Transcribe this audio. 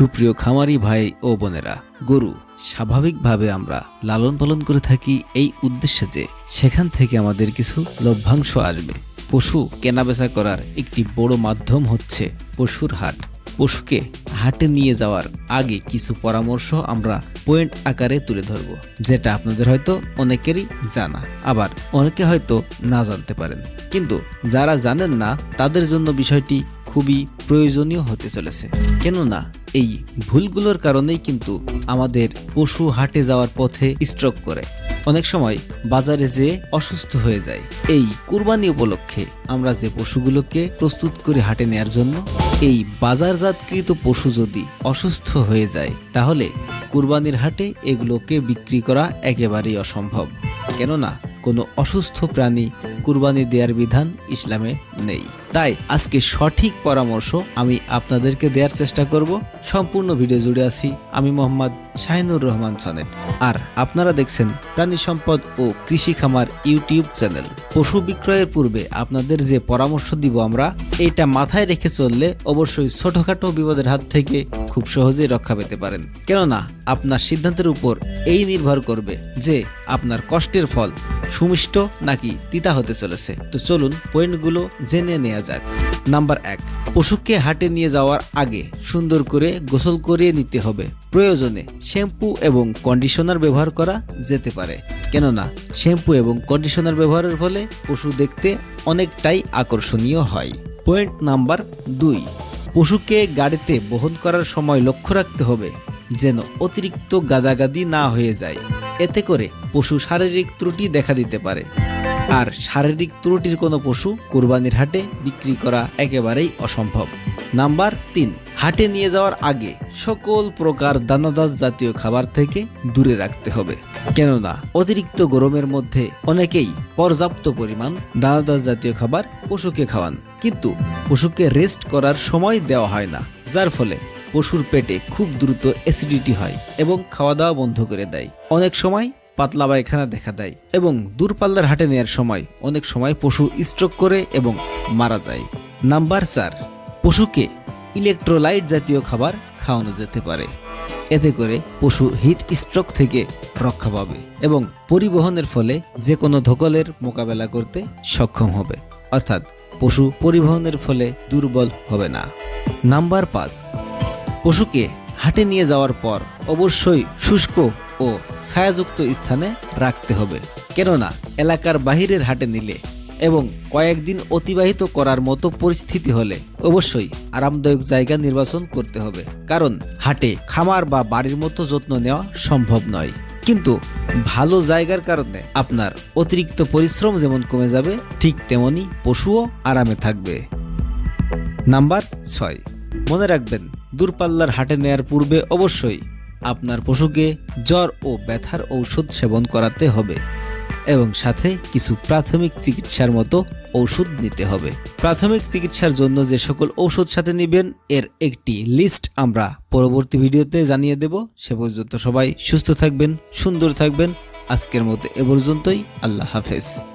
সুপ্রিয় খামারি ভাই ও বোনেরা, গরু স্বাভাবিকভাবে আমরা লালন পালন করে থাকি এই উদ্দেশ্যে যে সেখান থেকে আমাদের কিছু লভ্যাংশ আসবে। পশু কেনাবেচা করার একটি বড় মাধ্যম হচ্ছে পশুর হাট। পশুকে হাটে নিয়ে যাওয়ার আগে কিছু পরামর্শ আমরা পয়েন্ট আকারে তুলে ধরব, যেটা আপনাদের হয়তো অনেকেরই জানা, আবার অনেকে হয়তো না জানতে পারেন। কিন্তু যারা জানেন না, তাদের জন্য বিষয়টি খুবই প্রয়োজনীয় হতে চলেছে। কেননা এই ভুলগুলোর কারণেই কিন্তু আমাদের পশু হাটে যাওয়ার পথে স্ট্রোক করে। অনেক সময় বাজারে যেয়ে অসুস্থ হয়ে যায়। এই কুরবানি উপলক্ষে আমরা যে পশুগুলোকে প্রস্তুত করে হাটে নেয়ার জন্য, এই বাজারজাতকৃত পশু যদি অসুস্থ হয়ে যায়, তাহলে কুরবানির হাটে এগুলোকে বিক্রি করা একেবারেই অসম্ভব। কেননা কোনো অসুস্থ প্রাণী কুরবানি দেওয়ার বিধান ইসলামে নেই। তাই আজকে সঠিক পরামর্শ আমি আপনাদেরকে দেওয়ার চেষ্টা করব। সম্পূর্ণ ভিডিও জুড়ে আছি আমি মোহাম্মদ শাহিনুর রহমান সনেট। আর আপনারা দেখছেন প্রাণী সম্পদ ও কৃষি খামার ইউটিউব চ্যানেল। পশু বিক্রয়ের পূর্বে আপনাদের যে পরামর্শ দিব আমরা, এটা মাথায় রেখে চললে অবশ্যই ছোটখাটো বিপদের হাত থেকে খুব সহজেই রক্ষা পেতে পারেন। কেননা, আপনার সিদ্ধান্তের উপর এই নির্ভর করবে যে আপনার কষ্টের ফল সুমিষ্ট নাকি তিতা হতে চলেছে। তো চলুন পয়েন্টগুলো জেনে নেওয়া যাক। নাম্বার এক, পশুকে হাটে নিয়ে যাওয়ার আগে সুন্দর করে গোসল করিয়ে নিতে হবে। প্রয়োজনে শ্যাম্পু এবং কন্ডিশনার ব্যবহার করা যেতে পারে। কেননা শ্যাম্পু এবং কন্ডিশনার ব্যবহারের ফলে পশু দেখতে অনেকটাই আকর্ষণীয় হয়। পয়েন্ট নাম্বার দুই, পশুকে গাড়িতে বহন করার সময় লক্ষ্য রাখতে হবে যেন অতিরিক্ত গাদাগাদি না হয়ে যায়। এতে করে পশু শারীরিক ত্রুটি দেখা দিতে পারে। আর শারীরিক ত্রুটির কোনো পশু কোরবানির হাটে বিক্রি করা একেবারেই অসম্ভব। নাম্বার তিন, হাটে নিয়ে যাওয়ার আগে সকল প্রকার দানাদার জাতীয় খাবার থেকে দূরে রাখতে হবে। কেননা, অতিরিক্ত গরমের মধ্যে অনেকেই পর্যাপ্ত পরিমাণ দানাদার জাতীয় খাবার পশুকে খাওয়ান। কিন্তু পশুকে রেস্ট করার সময় দেওয়া হয় না। যার ফলে পশুর পেটে খুব দ্রুত অ্যাসিডিটি হয় এবং খাওয়া দাওয়া বন্ধ করে দেয়। অনেক সময় পাতলা পায়খানা দেখা দেয় এবং দূরপাল্লার হাটে নেয়ার সময় অনেক সময় পশু স্ট্রোক করে এবং মারা যায়। নাম্বার চার, পশুকে ইলেকট্রোলাইট জাতীয় খাবার খাওয়ানো যেতে পারে। এতে করে পশু হিট স্ট্রোক থেকে রক্ষা পাবে এবং পরিবহনের ফলে যে কোনো ধকলের মোকাবেলা করতে সক্ষম হবে। অর্থাৎ পশু পরিবহনের ফলে দুর্বল হবে না। নাম্বার পাঁচ পশুকে হাটে নিয়ে যাওয়ার পর অবশ্যই শুষ্ক ও ছায়াযুক্ত স্থানে রাখতে হবে। কেননা, এলাকার বাহিরের হাটে নিলে এবং কয়েকদিন অতিবাহিত করার মতো পরিস্থিতি হলে অবশ্যই আরামদায়ক জায়গা নির্বাচন করতে হবে। কারণ, হাটে খামার বা বাড়ির মতো যত্ন নেওয়া সম্ভব নয়। কিন্তু ভালো জায়গার কারণে আপনার অতিরিক্ত পরিশ্রম যেমন কমে যাবে, ঠিক তেমনি পশুও আরামে থাকবে। নাম্বার ছয়। মনে রাখবেন দূরপাল্লার হাটে নেয়ার পূর্বে অবশ্যই আপনার পশুকে জ্বর ও ব্যথার ঔষধ সেবন করাতে হবে এবং সাথে কিছু প্রাথমিক চিকিৎসার মতো ঔষধ নিতে হবে। প্রাথমিক চিকিৎসার জন্য যে সকল ঔষধ সাথে নেবেন, এর একটি লিস্ট আমরা পরবর্তী ভিডিওতে জানিয়ে দেব। সে পর্যন্ত সবাই সুস্থ থাকবেন, সুন্দর থাকবেন। আজকের মতো এ পর্যন্তই। আল্লাহ হাফেজ।